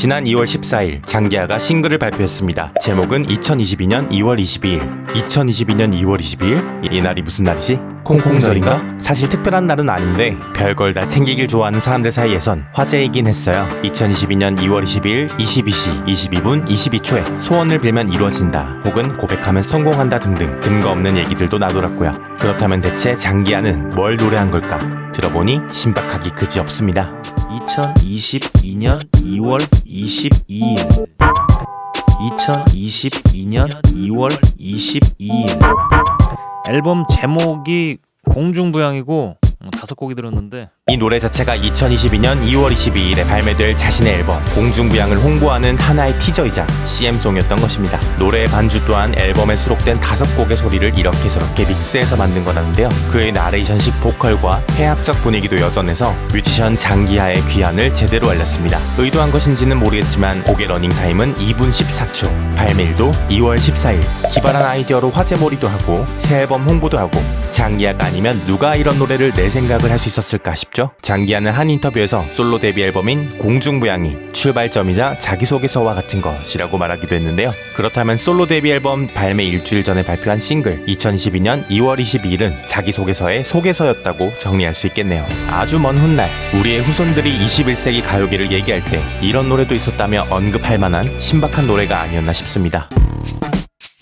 지난 2월 14일 장기하가 싱글을 발표했습니다. 제목은 2022년 2월 22일. 2022년 2월 22일? 이 날이 무슨 날이지? 콩콩절인가? 사실 특별한 날은 아닌데 별걸 다 챙기길 좋아하는 사람들 사이에선 화제이긴 했어요. 2022년 2월 22일 22시 22분 22초에 소원을 빌면 이루어진다 혹은 고백하면 성공한다 등등 근거 없는 얘기들도 나돌았고요. 그렇다면 대체 장기하는 뭘 노래한 걸까? 들어보니 신박하기 그지없습니다. 2022년 2월 22일. 2022년 2월 22일. 앨범 제목이 공중부양이고 어, 다섯 곡이 들었는데 이 노래 자체가 2022년 2월 22일에 발매될 자신의 앨범 공중부양을 홍보하는 하나의 티저이자 CM송이었던 것입니다. 노래의 반주 또한 앨범에 수록된 다섯 곡의 소리를 이렇게 저렇게 믹스해서 만든 거라는데요. 그의 나레이션식 보컬과 해학적 분위기도 여전해서 뮤지션 장기하의 귀환을 제대로 알렸습니다. 의도한 것인지는 모르겠지만 곡의 러닝타임은 2분 14초, 발매일도 2월 14일, 기발한 아이디어로 화제몰이도 하고 새 앨범 홍보도 하고 장기하가 아니면 누가 이런 노래를 낼 생각을 할 수 있었을까 싶죠? 장기하는 한 인터뷰에서 솔로 데뷔 앨범인 공중부양이 출발점이자 자기소개서와 같은 것이라고 말하기도 했는데요. 그렇다면 솔로 데뷔 앨범 발매 일주일 전에 발표한 싱글 2022년 2월 22일은 자기소개서의 소개서였다고 정리할 수 있겠네요. 아주 먼 훗날 우리의 후손들이 21세기 가요계를 얘기할 때 이런 노래도 있었다며 언급할 만한 신박한 노래가 아니었나 싶습니다.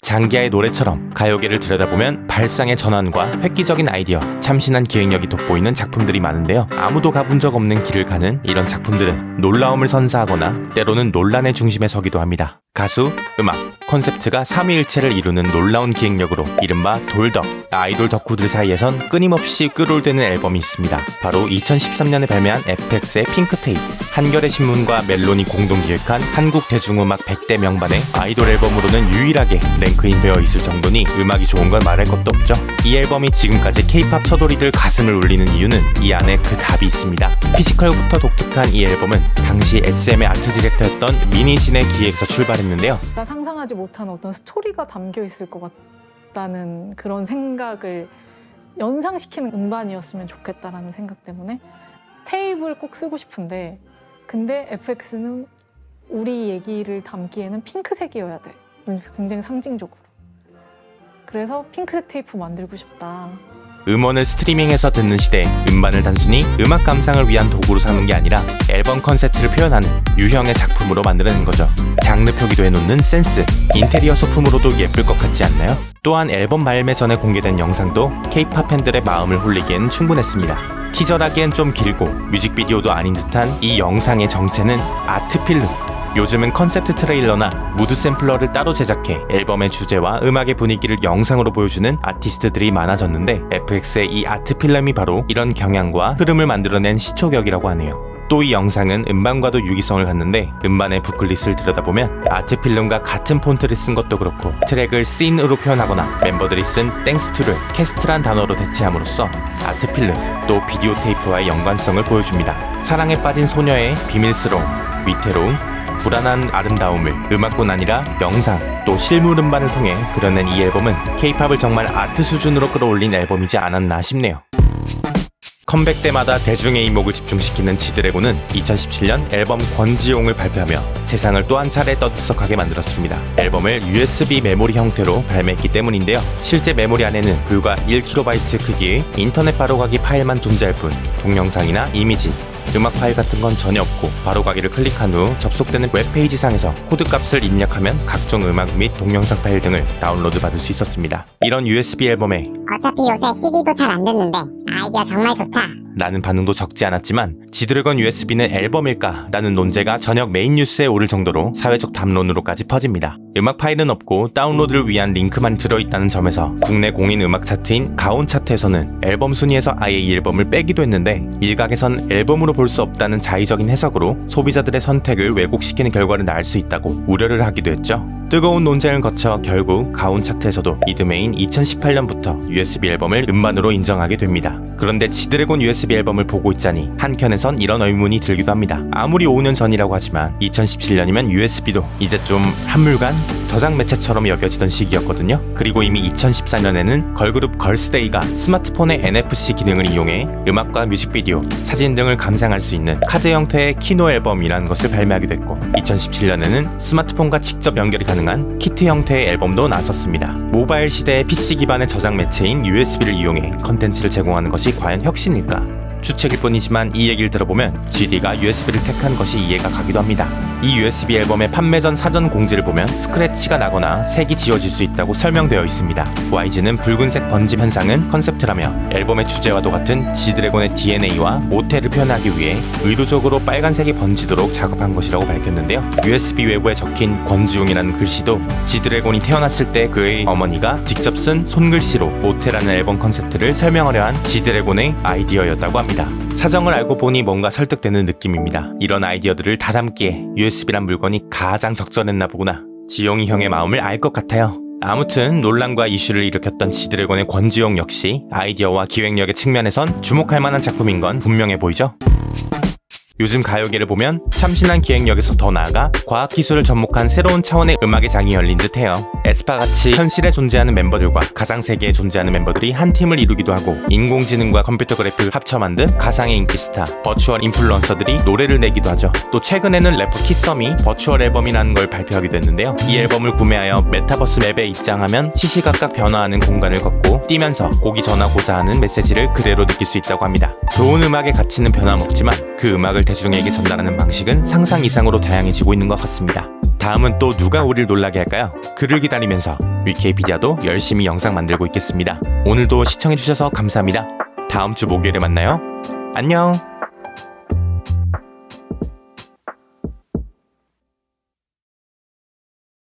장기하의 노래처럼 가요계를 들여다보면 발상의 전환과 획기적인 아이디어, 참신한 기획력이 돋보이는 작품들이 많은데요. 아무도 가본 적 없는 길을 가는 이런 작품들은 놀라움을 선사하거나 때로는 논란의 중심에 서기도 합니다. 가수, 음악, 콘셉트가 삼위일체를 이루는 놀라운 기획력으로 이른바 돌덕, 아이돌 덕후들 사이에선 끊임없이 끌어올되는 앨범이 있습니다. 바로 2013년에 발매한 FX의 핑크테이프, 한겨레 신문과 멜론이 공동 기획한 한국 대중음악 100대 명반의 아이돌 앨범으로는 유일하게 랭크인 되어 있을 정도니 음악이 좋은 걸 말할 것도 없죠. 이 앨범이 지금까지 K-팝 처돌이들 가슴을 울리는 이유는 이 안에 그 답이 있습니다. 피지컬부터 독특한 이 앨범은 당시 SM의 아트 디렉터였던 미니신의 기획에서 출발 했는데요. 나 상상하지 못한 어떤 스토리가 담겨 있을 것 같다는 그런 생각을 연상시키는 음반이었으면 좋겠다라는 생각 때문에 테이프를 꼭 쓰고 싶은데 근데 FX는 우리 얘기를 담기에는 핑크색이어야 돼. 굉장히 상징적으로. 그래서 핑크색 테이프 만들고 싶다. 음원을 스트리밍해서 듣는 시대에 음반을 단순히 음악 감상을 위한 도구로 삼는 게 아니라 앨범 컨셉트를 표현하는 유형의 작품으로 만드는 거죠. 장르 표기도 해놓는 센스, 인테리어 소품으로도 예쁠 것 같지 않나요? 또한 앨범 발매 전에 공개된 영상도 K-팝 팬들의 마음을 홀리기엔 충분했습니다. 티저라기엔 좀 길고 뮤직비디오도 아닌 듯한 이 영상의 정체는 아트 필름. 요즘은 컨셉트 트레일러나 무드 샘플러를 따로 제작해 앨범의 주제와 음악의 분위기를 영상으로 보여주는 아티스트들이 많아졌는데 FX의 이 아트 필름이 바로 이런 경향과 흐름을 만들어낸 시초격이라고 하네요. 또 이 영상은 음반과도 유기성을 갖는데 음반의 부클릿을 들여다보면 아트 필름과 같은 폰트를 쓴 것도 그렇고 트랙을 씬으로 표현하거나 멤버들이 쓴 땡스 투를 캐스트란 단어로 대체함으로써 아트 필름 또 비디오 테이프와의 연관성을 보여줍니다. 사랑에 빠진 소녀의 비밀스러움, 위태로움, 불안한 아름다움을 음악뿐 아니라 영상 또 실물 음반을 통해 그려낸 이 앨범은 K-팝을 정말 아트 수준으로 끌어올린 앨범이지 않았나 싶네요. 컴백 때마다 대중의 이목을 집중시키는 지드래곤은 2017년 앨범 권지용을 발표하며 세상을 또 한 차례 떠들썩하게 만들었습니다. 앨범을 USB 메모리 형태로 발매했기 때문인데요. 실제 메모리 안에는 불과 1KB 크기의 인터넷 바로가기 파일만 존재할 뿐 동영상이나 이미지, 음악 파일 같은 건 전혀 없고 바로 가기를 클릭한 후 접속되는 웹페이지 상에서 코드 값을 입력하면 각종 음악 및 동영상 파일 등을 다운로드 받을 수 있었습니다. 이런 USB 앨범에 어차피 요새 CD도 잘 안 듣는데 아이디어 정말 좋다. 라는 반응도 적지 않았지만 지드래곤 USB는 앨범일까? 라는 논제가 저녁 메인 뉴스에 오를 정도로 사회적 담론으로까지 퍼집니다. 음악 파일은 없고 다운로드를 위한 링크만 들어있다는 점에서 국내 공인 음악 차트인 가온 차트에서는 앨범 순위에서 아예 이 앨범을 빼기도 했는데 일각에선 앨범으로 볼 수 없다는 자의적인 해석으로 소비자들의 선택을 왜곡시키는 결과를 낳을 수 있다고 우려를 하기도 했죠. 뜨거운 논쟁을 거쳐 결국 가온 차트에서도 이듬해인 2018년부터 USB 앨범을 음반으로 인정하게 됩니다. 그런데 지드래곤 USB 앨범을 보고 있자니 한켠에선 이런 의문이 들기도 합니다. 아무리 5년 전이라고 하지만 2017년이면 USB도 이제 좀 한물간 저장 매체처럼 여겨지던 시기였거든요. 그리고 이미 2014년에는 걸그룹 걸스데이가 스마트폰의 NFC 기능을 이용해 음악과 뮤직비디오, 사진 등을 감상할 수 있는 카드 형태의 키노 앨범이라는 것을 발매하기도 했고 2017년에는 스마트폰과 직접 연결이 가능한 키트 형태의 앨범도 나섰습니다. 모바일 시대의 PC 기반의 저장 매체인 USB를 이용해 컨텐츠를 제공하는 것이 과연 혁신일까? 추측일 뿐이지만 이 얘기를 들어보면 GD가 USB를 택한 것이 이해가 가기도 합니다. 이 USB 앨범의 판매 전 사전 공지를 보면 스크래치가 나거나 색이 지워질 수 있다고 설명되어 있습니다. YG는 붉은색 번짐 현상은 컨셉트라며 앨범의 주제와도 같은 G드래곤의 DNA와 모태를 표현하기 위해 의도적으로 빨간색이 번지도록 작업한 것이라고 밝혔는데요. USB 외부에 적힌 권지용이라는 글씨도 G드래곤이 태어났을 때 그의 어머니가 직접 쓴 손글씨로 모태라는 앨범 컨셉트를 설명하려 한 G드래곤의 아이디어였다고 합니다. 사정을 알고 보니 뭔가 설득되는 느낌입니다. 이런 아이디어들을 다 담기에 USB란 물건이 가장 적절했나 보구나. 지용이 형의 마음을 알 것 같아요. 아무튼 논란과 이슈를 일으켰던 지드래곤의 권지용 역시 아이디어와 기획력의 측면에선 주목할 만한 작품인 건 분명해 보이죠? 요즘 가요계를 보면 참신한 기획력에서 더 나아가 과학 기술을 접목한 새로운 차원의 음악의 장이 열린 듯해요. 에스파 같이 현실에 존재하는 멤버들과 가상 세계에 존재하는 멤버들이 한 팀을 이루기도 하고 인공지능과 컴퓨터 그래픽을 합쳐 만든 가상의 인기 스타, 버추얼 인플루언서들이 노래를 내기도 하죠. 또 최근에는 래퍼 키썸이 버추얼 앨범이라는 걸 발표하기도 했는데요. 이 앨범을 구매하여 메타버스 맵에 입장하면 시시각각 변화하는 공간을 걷고 뛰면서 고기 전하고자 하는 메시지를 그대로 느낄 수 있다고 합니다. 좋은 음악의 가치는 변함없지만 그 음악을 대중에게 전달하는 방식은 상상 이상으로 다양해지고 있는 것 같습니다. 다음은 또 누가 우리를 놀라게 할까요? 그를 기다리면서 위키피디아도 열심히 영상 만들고 있겠습니다. 오늘도 시청해주셔서 감사합니다. 다음 주 목요일에 만나요. 안녕!